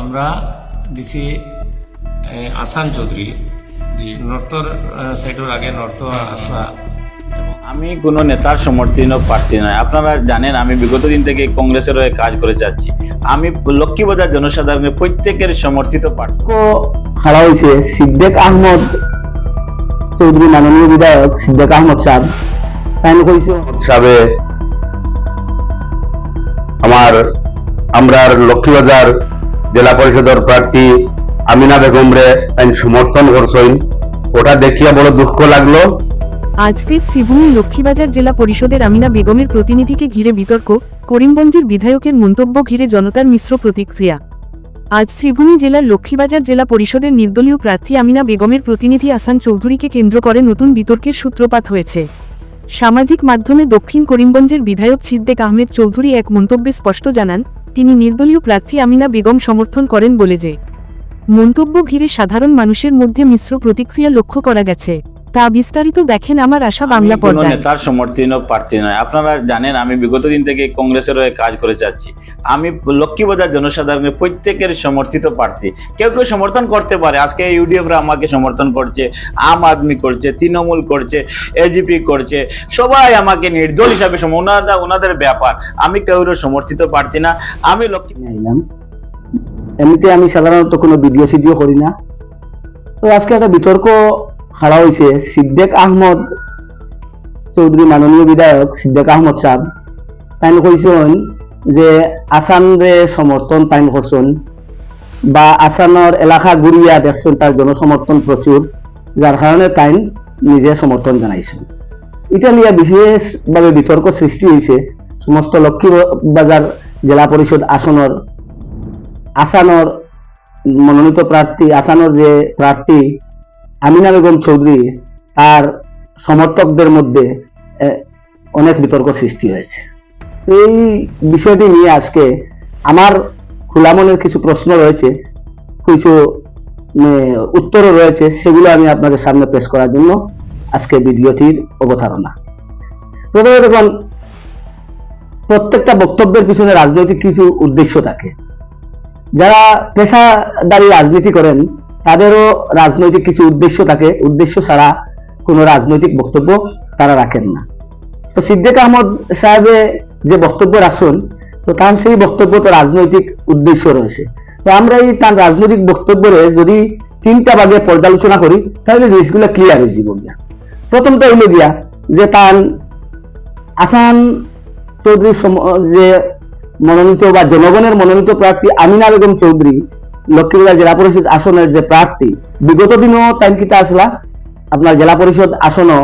আমরা ডিসি আসান চৌধুরী নর্থর সাইডের আগে নর্থ আসলা। আমি কোন নেতার সমর্থন প্রার্থী নয়। আপনারা জানেন আমি বিগত দিন থেকে কংগ্রেসের হয়ে কাজ করে যাচ্ছি। আমি লক্ষ্মী বাজার জনসাধারণের প্রত্যেকের সমর্থিত পার্থক্য হারা হয়েছে সিদ্দেক আহমদ চৌধুরী মাননীয় বিধায়ক সিদ্দেক আহমদ সাহেব। তাই কইছে সাহেবে আমার আমরার লক্ষ্মীবাজার জেলা পরিষদের প্রার্থী আমিনা বেগম রে সমর্থন করছেন। ওটা দেখিয়া বড় দুঃখ লাগল। আজ ফের লক্ষ্মীবাজার জেলা পরিষদের আমিনা বেগমের প্রতিনিধিকে ঘিরে বিতর্ক, করিমগঞ্জের বিধায়কের মন্তব্য ঘিরে জনতার মিশ্র প্রতিক্রিয়া। আজ শ্রীভূমি জেলার লক্ষ্মীবাজার জেলা পরিষদের নির্দলীয় প্রার্থী আমিনা বেগমের প্রতিনিধি আসান চৌধুরীকে কেন্দ্র করে নতুন বিতর্কের সূত্রপাত হয়েছে। সামাজিক মাধ্যমে দক্ষিণ করিমগঞ্জের বিধায়ক সিদ্দেক আহমেদ চৌধুরী এক মন্তব্যে স্পষ্ট জানান, তিনি নির্দলীয় প্রার্থী আমিনা বেগম সমর্থন করেন বলে যে, মন্তব্য ঘিরে সাধারণ মানুষের মধ্যে মিশ্র প্রতিক্রিয়া লক্ষ্য করা গেছে। তা বিস্তারিত দেখেন আমার আশা বাংলা পর্দায়। নেতার সমর্থিত প্রার্থী নয়। আপনারা জানেন আমি বিগত দিন থেকে কংগ্রেসের হয়ে কাজ করে যাচ্ছি। আমি লক্ষ্মীবাজার জনসাধারণের প্রত্যেকের সমর্থিত প্রার্থী। কেউ কেউ সমর্থন করতে পারে। আজকে ইউডিএফরা আমাকে সমর্থন করছে আম আদমি করছে তৃণমূল করছে এজিপি করছে। সবাই আমাকে নির্দল হিসাবে ওনারা ওনাদের ব্যাপার। আমি কেউর সমর্থিত প্রার্থী না। আমি লক্ষ্মী এমনিতে আমি সাধারণত কোনো ভিডিও সিডিও করি না। তো আজকে একটা বিতর্ক খাড়া হয়েছে সিদ্দিক আহমদ চৌধুরী মাননীয় বিধায়ক সিদ্দেক আহমদ সাহেব তাই কইছেন যে আসান রে সমর্থন তাই করছেন বা আসানোর এলাকা ঘুরিয়া দেখছেন তার জনসমর্থন প্রচুর যার কারণে তাই নিজে সমর্থন জানাইছেন এটা নিয়ে বিশেষভাবে বিতর্ক সৃষ্টি হয়েছে সমস্ত লক্ষ্মীবাজার জেলা পরিষদ আসনের আসানোর মনোনীত প্রার্থী আসানোর যে প্রার্থী আমিনা বেগম চৌধুরী তার সমর্থকদের মধ্যে অনেক বিতর্ক সৃষ্টি হয়েছে। এই বিষয়টি নিয়ে আজকে আমার খোলা মনের কিছু প্রশ্ন রয়েছে, কিছু উত্তরও রয়েছে, সেগুলো আমি আপনাদের সামনে পেশ করার জন্য আজকে ভিডিওটির অবতারণা। প্রথমে দেখুন, প্রত্যেকটা বক্তব্যের পিছনে রাজনৈতিক কিছু উদ্দেশ্য থাকে। যারা পেশাদারি রাজনীতি করেন তাদেরও রাজনৈতিক কিছু উদ্দেশ্য থাকে। উদ্দেশ্য ছাড়া কোনো রাজনৈতিক বক্তব্য তারা রাখেন না। তো সিদ্দিক আহমদ সাহেবে যে বক্তব্য রাখছেন তো তার সেই বক্তব্য তো রাজনৈতিক উদ্দেশ্য রয়েছে। তো আমরা এই তার রাজনৈতিক বক্তব্যে যদি তিনটা ভাগে পর্যালোচনা করি, তাহলে জিনিসগুলো ক্লিয়ার হয়ে গিয়া প্রথমটা হইল গিয়া যে তার আসান চৌধুরী যে মনোনীত বা জনগণের মনোনীত প্রার্থী আমিনা বেগম চৌধুরী লক্ষ্মীবাজার জেলা পরিষদ আসনের যে প্রার্থী, বিগত দিনও তাই কিতা আসলা? আপনার জেলা পরিষদ আসনও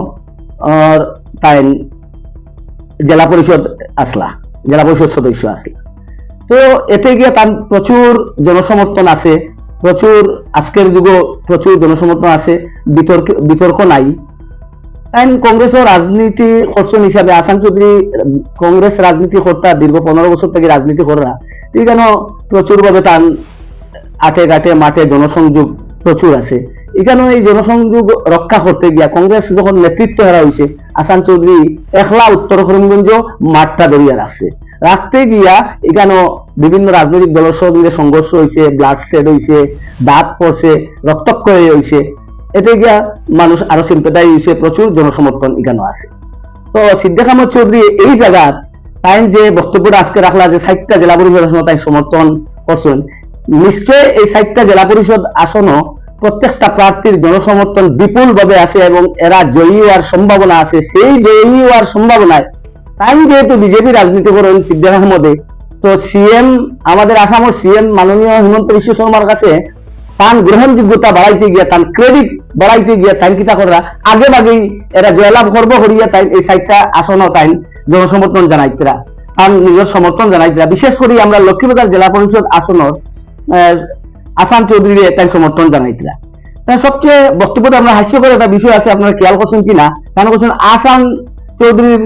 তাই জেলা পরিষদ আসলা, জেলা পরিষদ সদস্য আসলা। তো এতে গিয়ে তার প্রচুর জনসমর্থন আছে, প্রচুর আজকের যুগে প্রচুর জনসমর্থন আছে, বিতর্ক বিতর্ক নাই। তাই কংগ্রেসের রাজনীতি করছেন হিসাবে আসান চৌধুরী কংগ্রেস রাজনীতি কর্তা দীর্ঘ পনেরো বছর থেকে রাজনীতি করা এখানে প্রচুর ভাবে তান আটে ঘাটে মাঠে জনসংযোগ প্রচুর আছে। এখানে এই জনসংযোগ রক্ষা করতে গিয়া কংগ্রেস যখন নেতৃত্ব হারা হয়েছে আসান চৌধুরী একলা উত্তর করিমগঞ্জ মাঠটা ধরিয়া রাখছে রাখতে গিয়া এখানে বিভিন্ন রাজনৈতিক দলের সঙ্গে সংঘর্ষ হয়েছে ব্লাড শেড হয়েছে দাঁত পড়ছে রক্তক্ষয় হয়েছে এতে গিয়া মানুষ আরও সিম্পেটাইজ হয়েছে প্রচুর জনসমর্থন এখানে আছে। তো সিদ্দিক আহমদ চৌধুরী এই জায়গাত তাই যে বক্তব্যটা আজকে রাখলা যে ষাটটা জেলা পরিষদ তাই সমর্থন করছেন নিশ্চয় এই ষাটটা জেলা পরিষদ আসনও প্রত্যেকটা প্রার্থীর জনসমর্থন বিপুল ভাবে আছে এবং এরা জয়ী হওয়ার সম্ভাবনা আছে। সেই জয়ী হওয়ার সম্ভাবনায়, তাই যেহেতু বিজেপি রাজনীতি করেন সিদ্দিক আহমদে, তো সিএম, আমাদের আসামের সিএম মাননীয় হিমন্ত বিশ্ব শর্মার কাছে তান গ্রহণযোগ্যতা বাড়াইতে গিয়া, তান ক্রেডিট বাড়াইতে গিয়া তাই কিতা করা আগে আগেই এরা জয়লাভ করব করিয়া তাই এই সাইটটা আসন তাই জনসমর্থন জানাইতরা, তার নিজের সমর্থন জানাইতরা। বিশেষ করে আমরা লক্ষ্মীবাজার জেলা পরিষদ আসনের আসাম চৌধুরী তাই সমর্থন জানাইতরা তাই সবচেয়ে বক্তব্যটা আমরা হাস্যকর একটা বিষয় আছে আপনারা খেয়াল করছেন কিনা কেন করছেন আসাম চৌধুরীর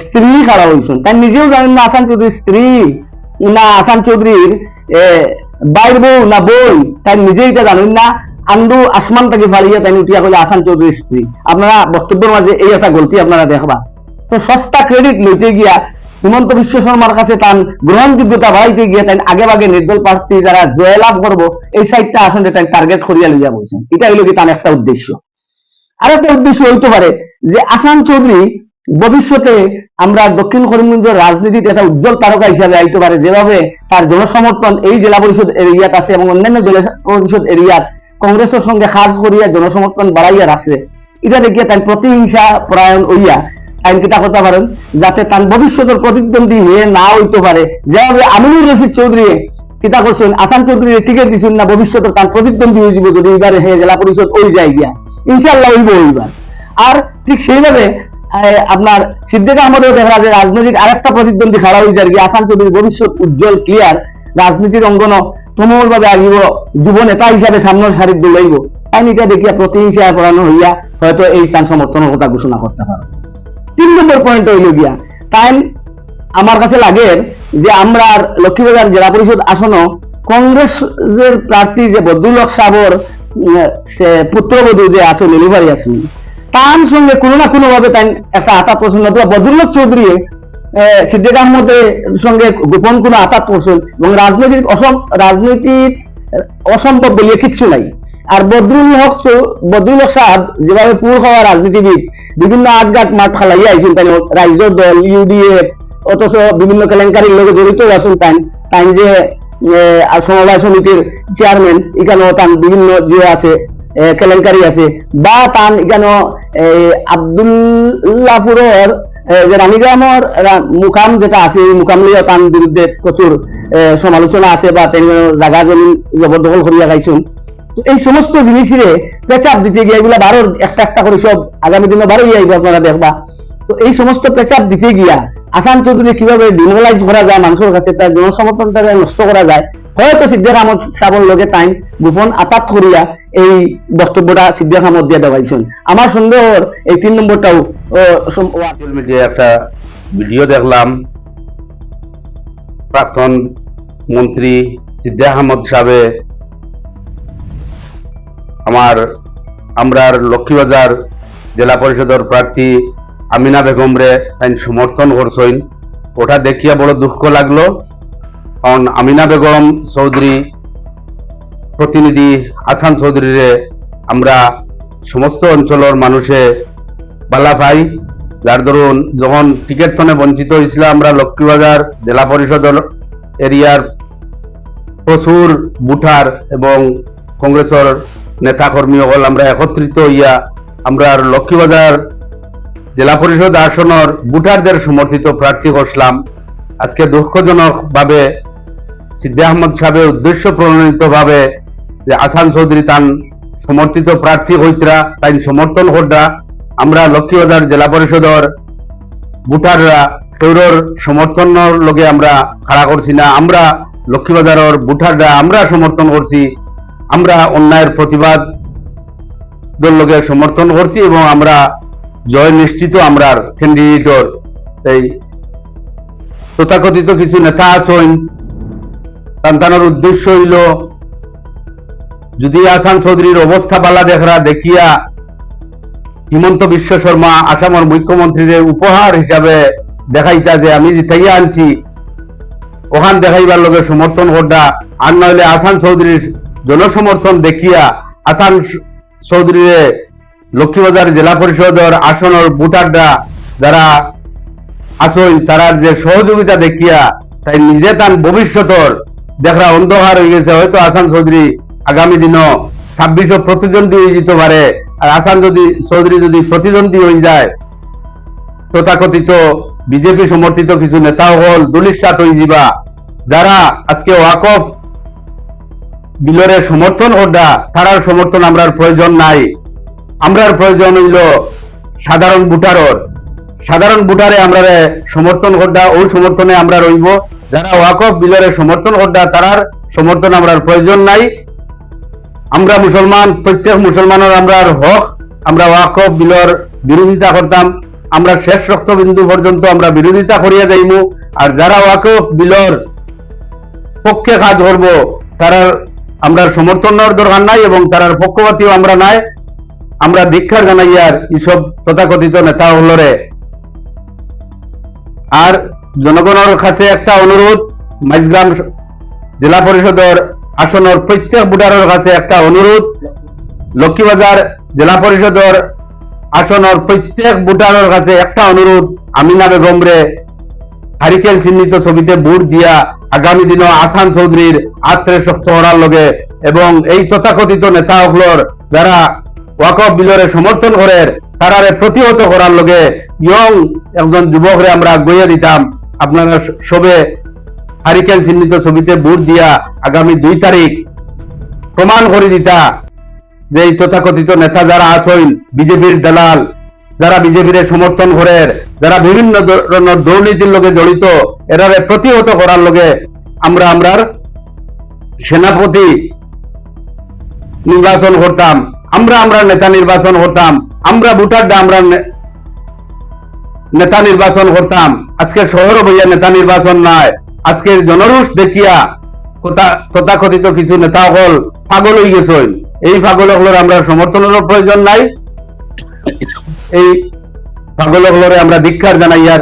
স্ত্রী কারা হয়েছেন তাই নিজেও জানেন না আসাম চৌধুরীর স্ত্রী না আসাম চৌধুরীর বাইর বউ না বই তাই নিজেই এটা জানেন না আন্দু আসমান থেকে ফালিয়ে তাই উঠিয়া কইলে আসান চৌধুরীর স্ত্রী আপনারা বক্তব্যের মাঝে এই একটা গলতি আপনারা দেখবা। তো সস্তা ক্রেডিট লইতে গিয়া হিমন্ত বিশ্ব শর্মার কাছে তার গ্রহণযোগ্যতা বাড়াইতে গিয়ে তাই আগে বাগে নির্দল প্রার্থী যারা জয়লাভ করব, এই সাইডটা আসলে তাই টার্গেট করিয়া লইয়া বলছেন। এটা হইল কি তার একটা উদ্দেশ্য। আরেকটা উদ্দেশ্য হইতে পারে যে আসাম চৌধুরী ভবিষ্যতে আমরা দক্ষিণ করিমগঞ্জের রাজনীতিতে একটা উজ্জ্বল তারকা হিসাবে আইতে পারে, যেভাবে তার জনসমর্থন এই জেলা পরিষদ এরিয়াত আছে এবং অন্যান্য জেলা পরিষদ এরিয়াত কংগ্রেসের সঙ্গে খাস করিয়া জনসমর্থন বাড়াইয়া আছে এটা দেখিয়া তাই প্রতিহিংসা পরায়ণ হইয়া আইন কিতা করতে পারেন? যাতে তার ভবিষ্যতের প্রতিদ্বন্দ্বী হয়ে না হইতে পারে। যেভাবে আমিনুর রশিদ চৌধুরী কিতা করছেন, আসাম চৌধুরী টিকিট দিচ্ছেন না ভবিষ্যতে তার প্রতিদ্বন্দ্বী হয়ে যাবে যদি এবারে হে জেলা পরিষদ ওই যায় গিয়া ইনশাল্লাহ হইব এইবার। আর ঠিক সেইভাবে আপনার সিদ্দিক আহমদও দেখা যায় রাজনৈতিক আরেকটা প্রতিদ্বন্দ্বী খাড়া হয়ে যায় গিয়ে আসাম চৌধুরীর ভবিষ্যৎ উজ্জ্বল ক্লিয়ার রাজনীতির অঙ্গন তুমুল ভাবে আগিব, যুব নেতা হিসাবে সামনের সারির দৌড়াইব তাই এটা দেখিয়া প্রতিহিংসা পড়ানো হইয়া হয়তো এই স্থান সমর্থনের কথা ঘোষণা করতে পারো। তিন নম্বর পয়েন্ট হইল গিয়া। তাই আমার কাছে লাগে যে আমরা লক্ষ্মীবাজার জেলা পরিষদ আসন, কংগ্রেসের প্রার্থী যে বদুল হক সাবর সে পুত্রবধূ যে আছে লিলিভারি আসমি তার সঙ্গে কোনো না কোনো ভাবে তাই একটা আতাত পছন্দ অথবা বদুল্লক চৌধুরী সিদ্দিক আহমদের সঙ্গে গোপন কোনো আতাত পছন্দ এবং রাজনৈতিক অসম রাজনৈতিক অসম্ভব বলিয়ে কিচ্ছু নাই। আর বদরুল হক বদরুল হক সাহেব যেভাবে পুর হওয়া রাজনীতিবিদ, বিভিন্ন আটঘাট মাঠ খালাইয়া আইছেন, তাই রাজ্য দল, ইউডিএফ, অথচ বিভিন্ন কেলেঙ্কারির লোকে জড়িত আছেন তাই তাই যে সমবায় সমিতির চেয়ারম্যান এখানেও তান বিভিন্ন যে আছে কেলেঙ্কারি আছে, বা তান এখানেও আবদুল্লাপুরের যে রানীগ্রামর মুকাম যেটা আছে, এই মুকাম লিয়ে তার বিরুদ্ধে প্রচুর সমালোচনা আছে, বা তিনি জায়গা জমি জবরদখল করিয়া খাইছেন তো এই সমস্ত জিনিসে পেচাপ দিতে গিয়ে এগুলা বারো একটা একটা করে সব আগামী দিনে বারো আইব, আপনারা দেখবা। তো এই সমস্ত পেচাপ দিতে গিয়া আসাম চৌধুরী কীভাবে ডিমোলাইজ করা যায়, মানুষের কাছে তার জনসমর্থনটা নষ্ট করা যায়, হয়তো সিদ্দিক আহমদ সাবর লগে টাইম গোপন আতাত করিয়া এই বক্তব্যটা সিদ্দিক আহমদ দিয়ে দেওয়াইছেন। আমার সন্দেহ এই তিন নম্বরটাও একটা ভিডিও দেখলাম। প্রাক্তন মন্ত্রী সিদ্দিক আহমদ সাহেবে আমার আমরার লক্ষ্মীবাজার জেলা পরিষদের প্রার্থী আমিনা বেগম রে আইন সমর্থন করছইন। ওটা দেখিয়া বড় দুঃখ লাগল। কারণ আমিনা বেগম চৌধুরী প্রতিনিধি আসান চৌধুরীরে আমরা সমস্ত অঞ্চলের মানুষে বালা পাই। যার দরুন যখন টিকিট তনে বঞ্চিত হয়েছিল, আমরা লক্ষ্মীবাজার জেলা পরিষদ এরিয়ার প্রচুর বুঠার এবং কংগ্রেসের নেতাকর্মী হল, আমরা একত্রিত হইয়া আমরা লক্ষ্মীবাজার জেলা পরিষদ আসনের বুটারদের সমর্থিত প্রার্থী করছিলাম আজকে দুঃখজনক ভাবে সিদ্দি আহমদ সাহেবের উদ্দেশ্য প্রণোদিত ভাবে যে আসান চৌধুরী তান সমর্থিত প্রার্থী হইতরা তাই সমর্থন কররা আমরা লক্ষ্মীবাজার জেলা পরিষদর ভোটাররা সৌরর সমর্থনের লগে আমরা খাড়া করছি না, আমরা লক্ষ্মীবাজারের ভোটাররা আমরা সমর্থন করছি। আমরা অন্যায়ের প্রতিবাদ দল লগে সমর্থন করছি এবং আমরা জয় নিশ্চিত আমরা ক্যান্ডিডেটর এই তথাকথিত কিছু নেতা আছেন। সন্তানের উদ্দেশ্য হইল, যদি আসান চৌধুরীর অবস্থা বালা দেখরা দেখিয়া হিমন্ত বিশ্ব শর্মা আসামের মুখ্যমন্ত্রীর উপহার হিসাবে দেখাইতা যে আমি জিতাইয়া আনছি, ওখান দেখাইবার লগে সমর্থন করডা আর নইলে আসান চৌধুরীর জনসমর্থন দেখিয়া আসান চৌধুরীরে লক্ষ্মীবাজার জেলা পরিষদের আসনের ভোটাররা যারা আসই তারার যে সহযোগিতা দেখিয়া তাই নিজে তার ভবিষ্যতর দেখরা অন্ধকার হয়ে গেছে। হয়তো আসান চৌধুরী আগামী দিনও ছাব্বিশও প্রতিদ্বন্দ্বী হয়ে যেতে পারে। আর আসান যদি চৌধুরী যদি প্রতিদ্বন্দ্বী হয়ে যায়, তথাকথিত বিজেপি সমর্থিত কিছু নেতা হল, দুলিশাত হয়ে যাবা। যারা আজকে ওয়াকফ বিলরে সমর্থন ওটা তারার সমর্থন আমরার প্রয়োজন নাই। আমরার প্রয়োজন হইল সাধারণ ভোটারর। সাধারণ ভোটারে আমরা সমর্থন করডা ও সমর্থনে আমরা রইব। যারা ওয়াকফ বিলরে সমর্থন করডা তারার সমর্থন আমরার প্রয়োজন নাই। আমরা মুসলমান, প্রত্যেক মুসলমানের আমরা হক। আমরা ওয়াকফ বিলর বিরোধিতা করতাম। আমরা শেষ রক্তবিন্দু পর্যন্ত আমরা বিরোধিতা করিয়া যাইমু। আর যারা ওয়াকফ বিলর পক্ষে কাজ করব তারার আমরা সমর্থনের দরকার নাই এবং তারার পক্ষপাতিও আমরা নাই। আমরা দীক্ষার জানাইয়ার এইসব তথাকথিত নেতা হলরে। আর জনগণের কাছে একটা অনুরোধ মাইজগ্রাম জেলা পরিষদের আসনের প্রত্যেক ভোটারের কাছে একটা অনুরোধ, লক্ষ্মীবাজার জেলা পরিষদের আসনের প্রত্যেক ভোটারের কাছে একটা অনুরোধ, আমিনা বেগম রে হারিকেন চিহ্নিত ছবিতে ভোট দিয়া আগামী দিনে আসান চৌধুরীর আত্রে শক্ত করার লগে এবং এই তথাকথিত নেতা হকলর যারা ওয়াকফ বিলরে সমর্থন করে, তারারে প্রতিহত করার লগে ইয়ং একজন যুবকরে আমরা গইয়ে দিতাম। আপনারা সবে হারিকেন চিহ্নিত ছবিতে ভোট দিয়া আগামী দুই তারিখ প্রমাণ করে দিতা যে এই তথাকথিত নেতা যারা আছেন বিজেপির দালাল যারা বিজেপির সমর্থন করে, যারা বিভিন্ন ধরনের দুর্নীতির লগে জড়িত, এরারে প্রতিহত করার লগে আমরা আমরার সেনাপতি নির্বাচন করতাম, আমরা আমরা নেতা নির্বাচন করতাম, আমরা ভোটারটা আমরা নেতা নির্বাচন করতাম। আজকে শহর বইয়া নেতা নির্বাচন নাই আজকের জনরুষ দেখিয়া তথাকথিত কিছু নেতা হল পাগল হয়ে গেছেন এই পাগল হলের আমরা সমর্থনেরও প্রয়োজন নাই। এই পাগল আমরা ধিক্ষার জানাই আর